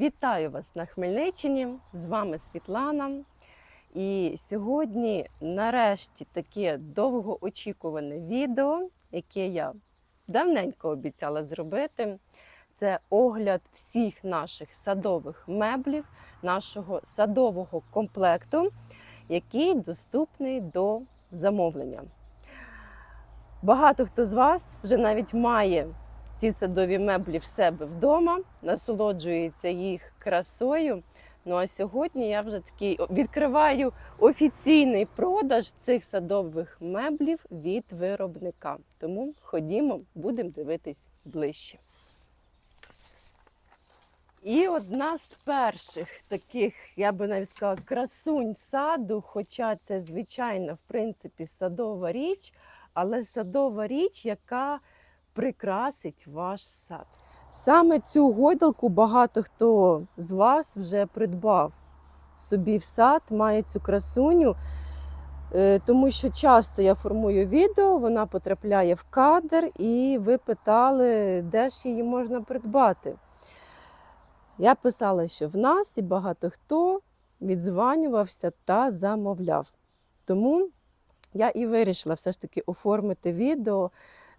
Вітаю вас на Хмельниччині. З вами Світлана. І сьогодні, нарешті, таке довгоочікуване відео, яке я давненько обіцяла зробити. Це огляд всіх наших садових меблів, нашого садового комплекту, який доступний до замовлення. Багато хто з вас вже навіть має ці садові меблі в себе вдома, насолоджується їх красою. Ну а сьогодні я вже такий відкриваю офіційний продаж цих садових меблів від виробника. Тому ходімо, будемо дивитись ближче. І одна з перших таких, я би навіть сказала, красунь саду, хоча це звичайна, в принципі, садова річ, але садова річ, яка прикрасить ваш сад. Саме цю гойдалку багато хто з вас вже придбав собі в сад, має цю красуню, Е, тому що часто я формую відео, вона потрапляє в кадр, і ви питали, де ж її можна придбати. Я писала, що в нас і багато хто відзванювався та замовляв. Тому я і вирішила все ж таки оформити відео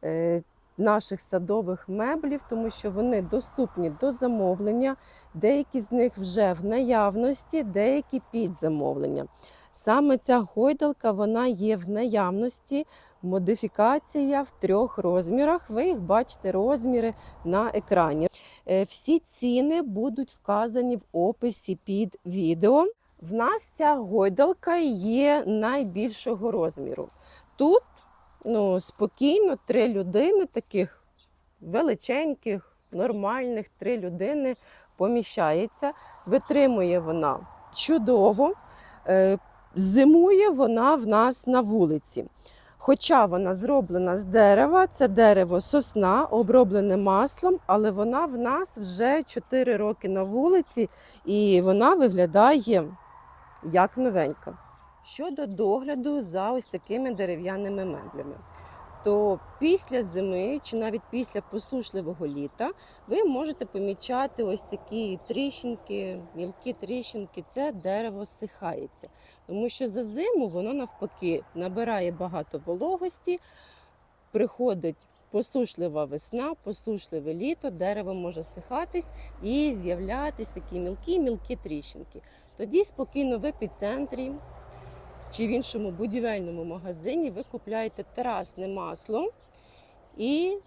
е, наших садових меблів, тому що вони доступні до замовлення. Деякі з них вже в наявності, деякі під замовлення. Саме ця гойдалка вона є в наявності. Модифікація в трьох розмірах. Ви їх бачите розміри на екрані. Е, Всі ціни будуть вказані в описі під відео. В нас ця гойдалка є найбільшого розміру. Тут ну, спокійно три людини, таких величеньких, нормальних, три людини поміщається. Витримує вона чудово. Е, Зимує вона в нас на вулиці. Хоча вона зроблена з дерева, це дерево сосна, оброблене маслом, але вона в нас вже 4 роки на вулиці і вона виглядає як новенька. Щодо догляду за ось такими дерев'яними меблями, то після зими чи навіть після посушливого літа ви можете помічати ось такі тріщинки, мілкі тріщинки, це дерево сихається. Тому що за зиму воно навпаки набирає багато вологості, приходить посушлива весна, посушливе літо, дерево може сихатись і з'являтись такі мілкі-мілкі тріщинки. Тоді спокійно в епіцентрі чи в іншому будівельному магазині ви купляєте терасне масло і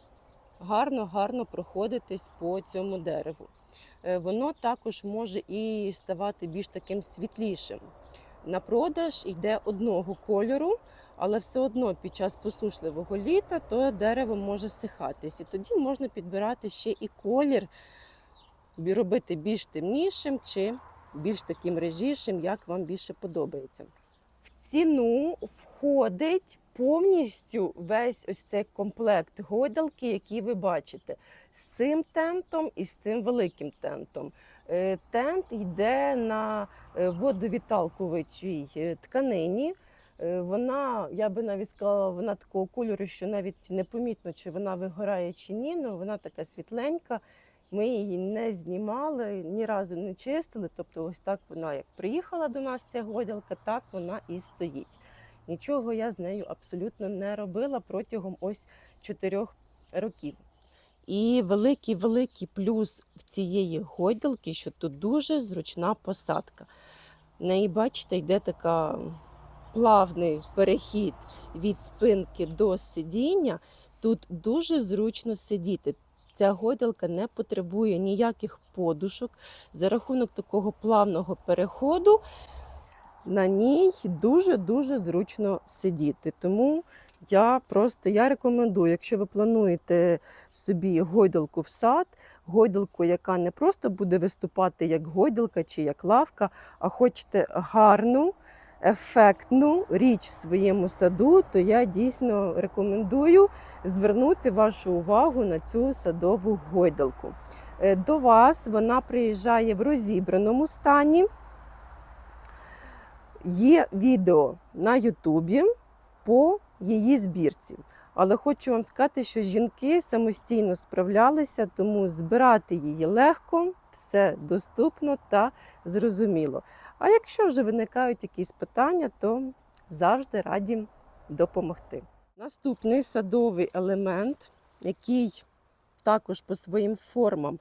гарно-гарно проходитесь по цьому дереву. Е, Воно також може і ставати більш таким світлішим. На продаж йде одного кольору, але все одно під час посушливого літа то дерево може сихатись. І тоді можна підбирати ще і колір, робити більш темнішим чи більш таким режішим, як вам більше подобається. Ціну входить повністю весь ось цей комплект гойдалки, який ви бачите, з цим тентом і з цим великим тентом. Е, Тент йде на е, водовідталкувачій е, тканині. Вона, я би навіть сказала, вона такого кольору, що навіть не помітно, чи вона вигорає чи ні. але вона така світленька. Ми її не знімали, ні разу не чистили. Тобто, ось так вона як приїхала до нас, ця гойдалка, так вона і стоїть. Нічого я з нею абсолютно не робила протягом ось чотирьох років. І великий великий плюс в цієї гойдалки, що тут дуже зручна посадка. Неї, бачите, йде така плавний перехід від спинки до сидіння. Тут дуже зручно сидіти. Ця гойдалка не потребує ніяких подушок. За рахунок такого плавного переходу на ній дуже-дуже зручно сидіти. Тому я просто я рекомендую, якщо ви плануєте собі гойдалку в сад, гойдалку, яка не просто буде виступати як гойдалка чи як лавка, а хочете гарну, ефектну річ в своєму саду, то я дійсно рекомендую звернути вашу увагу на цю садову гойдалку. Е, До вас вона приїжджає в розібраному стані. Є відео на Ютубі по її збірці. Але хочу вам сказати, що жінки самостійно справлялися, тому збирати її легко, все доступно та зрозуміло. А якщо вже виникають якісь питання, то завжди раді допомогти. Наступний садовий елемент, який також по своїм формам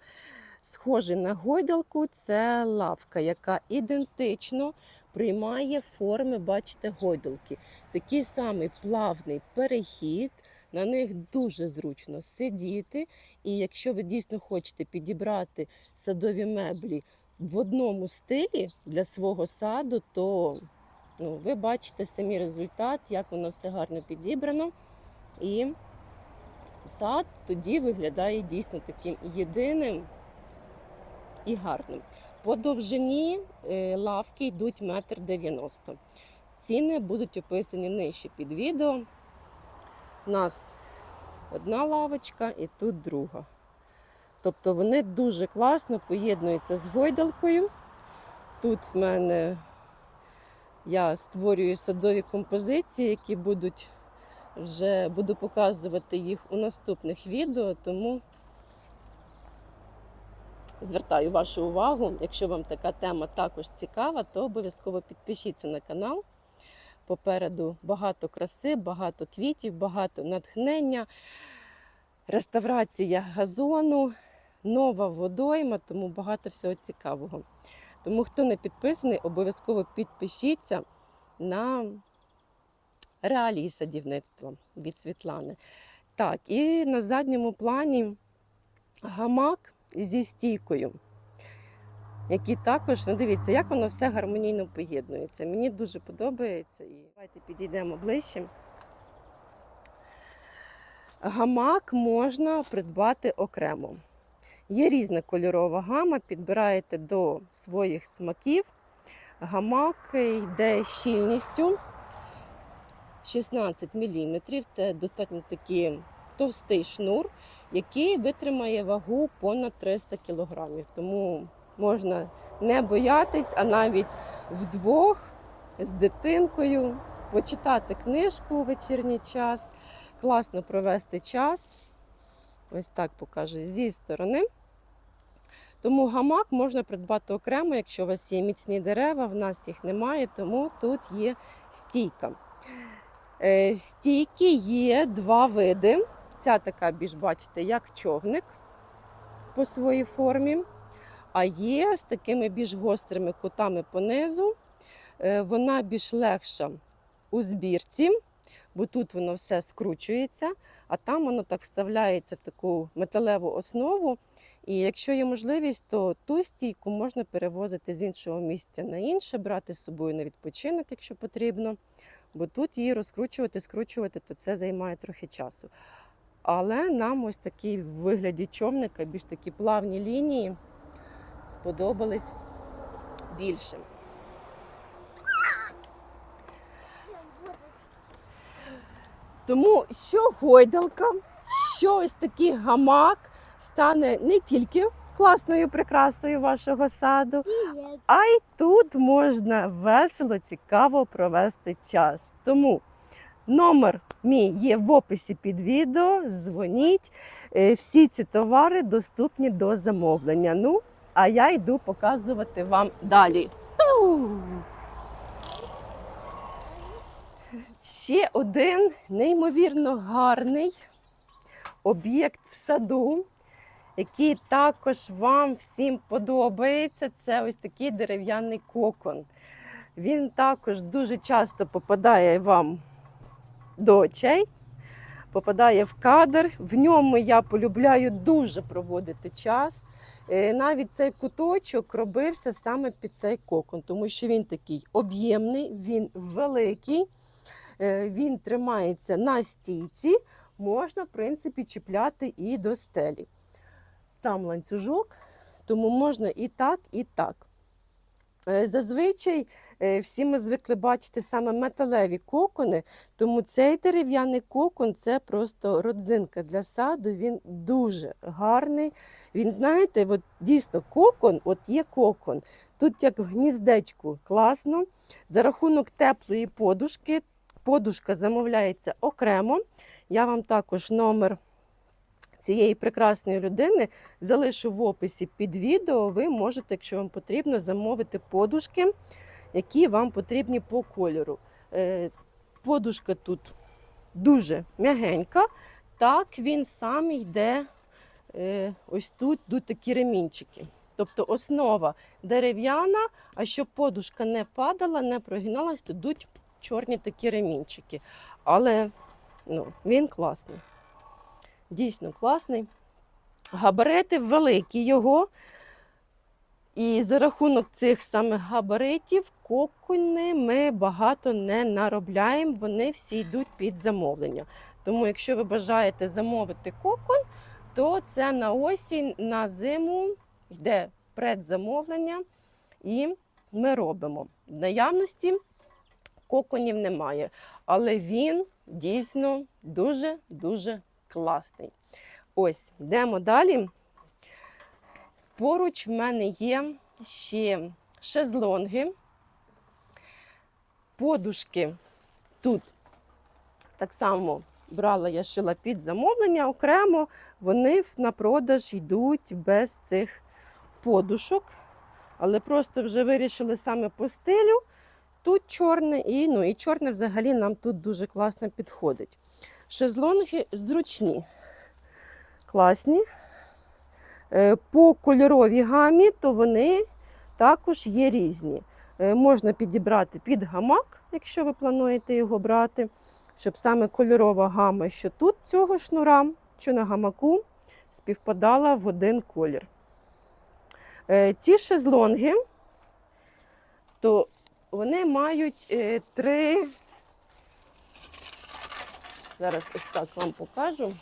схожий на гойдалку, це лавка, яка ідентично приймає форми, бачите, гойдалки. Такий самий плавний перехід. На них дуже зручно сидіти. І якщо ви дійсно хочете підібрати садові меблі в одному стилі для свого саду, то ну, ви бачите самі результат, як воно все гарно підібрано. І сад тоді виглядає дійсно таким єдиним і гарним. По довжині е, лавки йдуть метр дев'яносто. Ціни будуть описані нижче під відео. У нас одна лавочка і тут друга. Тобто вони дуже класно поєднуються з гойдалкою. Тут в мене я створюю садові композиції, які будуть вже буду показувати їх у наступних відео, тому звертаю вашу увагу. Якщо вам така тема також цікава, то обов'язково підпишіться на канал. Попереду багато краси, багато квітів, багато натхнення, реставрація газону, нова водойма, тому багато всього цікавого. Тому, хто не підписаний, обов'язково підпишіться на реалії садівництва від Світлани. Так, і на задньому плані гамак зі стійкою, які також, ну дивіться, як воно все гармонійно поєднується. Мені дуже подобається. І давайте підійдемо ближче. Гамак можна придбати окремо. Є різна кольорова гама, підбираєте до своїх смаків. Гамак йде щільністю 16 мм. Це достатньо такий товстий шнур, який витримає вагу понад 300 кг. Тому можна не боятись, а навіть вдвох з дитинкою почитати книжку у вечірній час, класно провести час. Ось так покажу зі сторони. Тому гамак можна придбати окремо, якщо у вас є міцні дерева, в нас їх немає, тому тут є стійка. Е, Стійки є два види. Ця така більш, бачите, як човник по своїй формі. А є з такими більш гострими кутами понизу. Е, Вона більш легша у збірці, бо тут воно все скручується, а там воно так вставляється в таку металеву основу. І якщо є можливість, то ту стійку можна перевозити з іншого місця на інше, брати з собою на відпочинок, якщо потрібно. Бо тут її розкручувати, скручувати, то це займає трохи часу. Але нам ось такі в вигляді човника, більш такі плавні лінії сподобались більше. Тому що гойдалка, що ось такий гамак стане не тільки класною прикрасою вашого саду, а й тут можна весело, цікаво провести час. Тому номер мій є в описі під відео. Дзвоніть. Е, Всі ці товари доступні до замовлення. Ну, а я йду показувати вам далі. Ще один неймовірно гарний об'єкт в саду, який також вам всім подобається. Це ось такий дерев'яний кокон. Він також дуже часто попадає вам до очей, попадає в кадр. В ньому я полюбляю дуже проводити час. Е, Навіть цей куточок робився саме під цей кокон, тому що він такий об'ємний, він великий, е, він тримається на стійці, можна, в принципі, чіпляти і до стелі. Там ланцюжок, тому можна і так, і так. Е, Зазвичай е, всі ми звикли бачити саме металеві кокони, тому цей дерев'яний кокон це просто родзинка для саду. Він дуже гарний. Він, знаєте, от дійсно кокон, от є кокон. Тут як в гніздечку класно. За рахунок теплої подушки, подушка замовляється окремо. Я вам також номер цієї прекрасної людини залишу в описі під відео. Ви можете, якщо вам потрібно, замовити подушки, які вам потрібні по кольору. Е, Подушка тут дуже м'ягенька. Так, він сам йде е, ось тут йдуть такі ремінчики. Тобто основа дерев'яна, а щоб подушка не падала, не прогиналась, то йдуть чорні такі ремінчики. Але ну, він класний. Дійсно класний. Габарети великі його. І за рахунок цих самих габаритів кокони ми багато не наробляємо, вони всі йдуть під замовлення. Тому, якщо ви бажаєте замовити кокон, то це на осінь, на зиму йде предзамовлення, і ми робимо. В наявності коконів немає, але він дійсно дуже-дуже класний. Ось, йдемо далі. Поруч в мене є ще шезлонги, подушки. Тут так само брала я шила під замовлення окремо, вони на продаж йдуть без цих подушок. Але просто вже вирішили саме по стилю. Тут чорне, і, ну, і чорне взагалі нам тут дуже класно підходить. Шезлонги зручні, класні. Е, По кольоровій гамі, то вони також є різні. Е, Можна підібрати під гамак, якщо ви плануєте його брати, щоб саме кольорова гама, що тут цього шнура, що на гамаку, співпадала в один колір. Е, Ці шезлонги, то вони мають три. Зараз ось так вам покажу.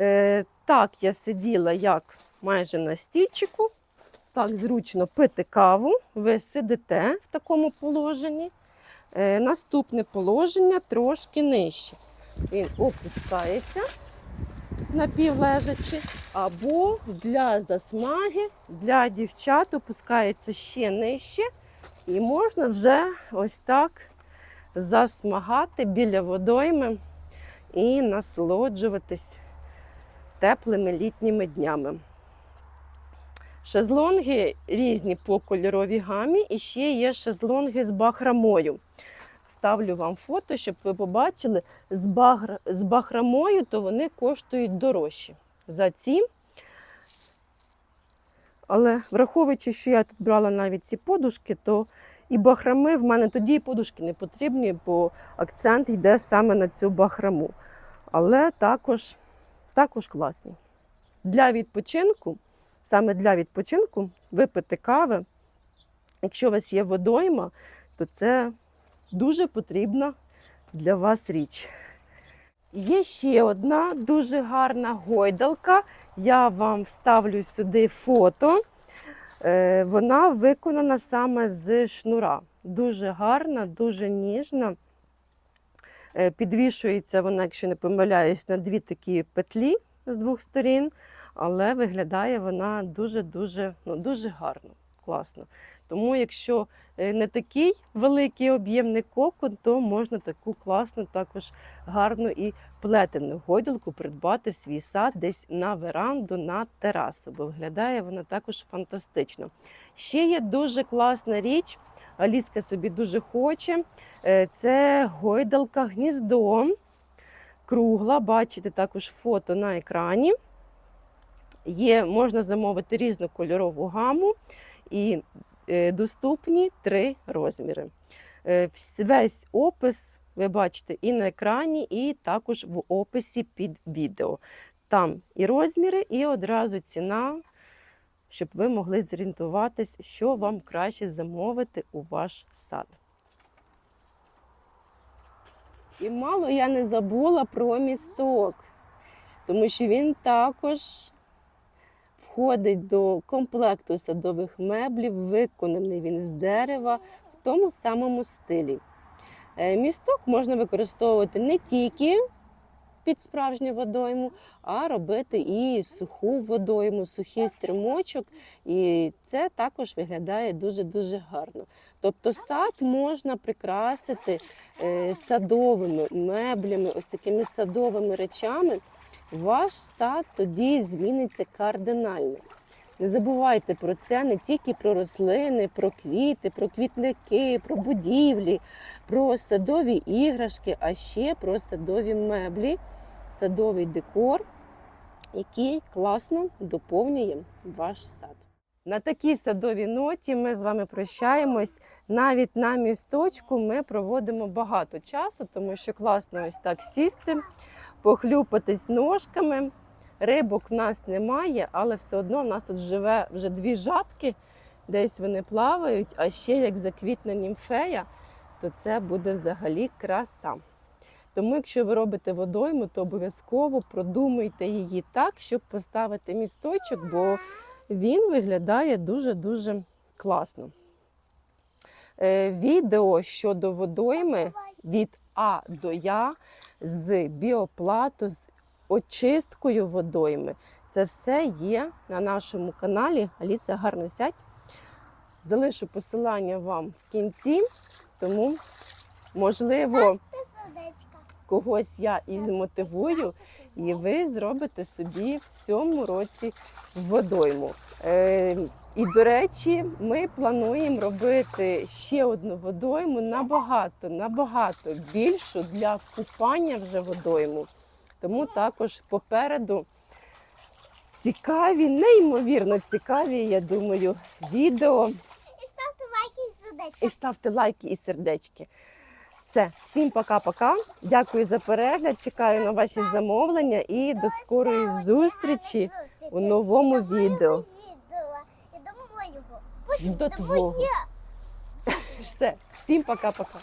Е, так, я сиділа як майже на стільчику. Так, зручно пити каву. Ви сидите в такому положенні. Е, наступне положення трошки нижче. Він опускається напівлежачи, або для засмаги, для дівчат опускається ще нижче. І можна вже ось так засмагати біля водойми і насолоджуватись теплими літніми днями. Шезлонги різні по кольоровій гамі, і ще є шезлонги з бахрамою. Вставлю вам фото, щоб ви побачили, з, багра... з бахрамою, то вони коштують дорожче за ці. Але враховуючи, що я тут брала навіть ці подушки, то і бахрами в мене тоді і подушки не потрібні, бо акцент йде саме на цю бахраму. Але також, також класні. Для відпочинку, саме для відпочинку, випити кави. Якщо у вас є водойма, то це дуже потрібна для вас річ. Є ще одна дуже гарна гойдалка. Я вам вставлю сюди фото. Е, Вона виконана саме з шнура. Дуже гарна, дуже ніжна. Е, Підвішується вона, якщо не помиляюсь, на дві такі петлі з двох сторін, але виглядає вона дуже-дуже ну, дуже гарно, класно. Тому, якщо е, не такий великий об'ємний кокон, то можна таку класну, також гарну і плетену гойдалку придбати в свій сад десь на веранду, на терасу, бо виглядає вона також фантастично. Ще є дуже класна річ, Аліска собі дуже хоче. е, Це гойдалка гніздо. Кругла, бачите також фото на екрані. Є, можна замовити різну кольорову гаму і доступні три розміри. Е, Весь опис ви бачите і на екрані, і також в описі під відео. Там і розміри, і одразу ціна, щоб ви могли зорієнтуватись, що вам краще замовити у ваш сад. І мало я не забула про місток, тому що він також входить до комплекту садових меблів, виконаний він з дерева в тому самому стилі. Е, Місток можна використовувати не тільки під справжню водойму, а робити і суху водойму, сухий струмочок. І це також виглядає дуже-дуже гарно. Тобто сад можна прикрасити е, садовими меблями, ось такими садовими речами. Ваш сад тоді зміниться кардинально. Не забувайте про це не тільки про рослини, про квіти, про квітники, про будівлі, про садові іграшки, а ще про садові меблі, садовий декор, який класно доповнює ваш сад. На такій садовій ноті ми з вами прощаємось. Навіть на місточку ми проводимо багато часу, тому що класно ось так сісти, похлюпатись ножками. Рибок в нас немає, але все одно в нас тут живе вже дві жабки, десь вони плавають, а ще як заквітне німфея, то це буде взагалі краса. Тому, якщо ви робите водойму, то обов'язково продумуйте її так, щоб поставити місточок, бо він виглядає дуже-дуже класно. Е, Відео щодо водойми від А до Я з біоплату, з очисткою водойми. Це все є на нашому каналі Аліса Гарно сядь. Залишу посилання вам в кінці, тому, можливо, когось я і змотивую, і ви зробите собі в цьому році водойму. І, до речі, ми плануємо робити ще одну водойму набагато, набагато більшу для купання вже водойму. Тому також попереду цікаві, неймовірно цікаві, я думаю, відео. І ставте лайки і сердечко. І ставте лайки і сердечки. Все, всім пока-пока. Дякую за перегляд. Чекаю на ваші замовлення і до скорої зустрічі у новому відео. До до твого. Все, всім пока-пока.